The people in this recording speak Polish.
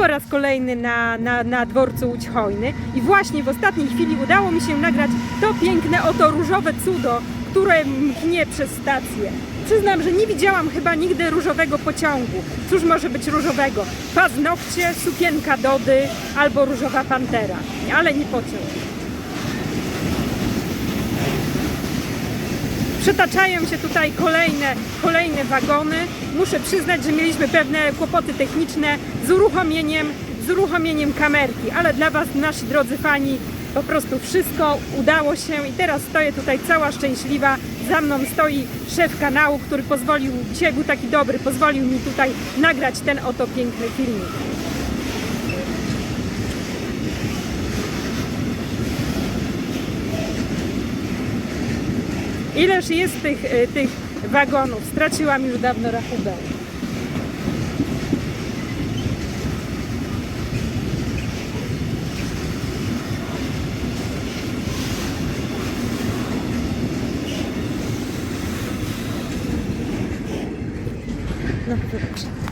po raz kolejny na, na, na dworcu Łódź Hojny i właśnie w ostatniej chwili udało mi się nagrać to piękne oto różowe cudo, które mknie przez stację. Przyznam, że nie widziałam chyba nigdy różowego pociągu. Cóż może być różowego? Paznokcie, sukienka Dody albo różowa pantera, ale nie pociąg. Przetaczają się tutaj kolejne, kolejne wagony. Muszę przyznać, że mieliśmy pewne kłopoty techniczne z uruchomieniem, z uruchomieniem kamerki, ale dla Was, nasi drodzy fani, po prostu wszystko udało się i teraz stoję tutaj cała szczęśliwa. Za mną stoi szef kanału, który pozwolił, dzisiaj był taki dobry, pozwolił mi tutaj nagrać ten oto piękny filmik. Ileż jest tych, e, tych wagonów? Straciłam już dawno rachubę. No, wybacz.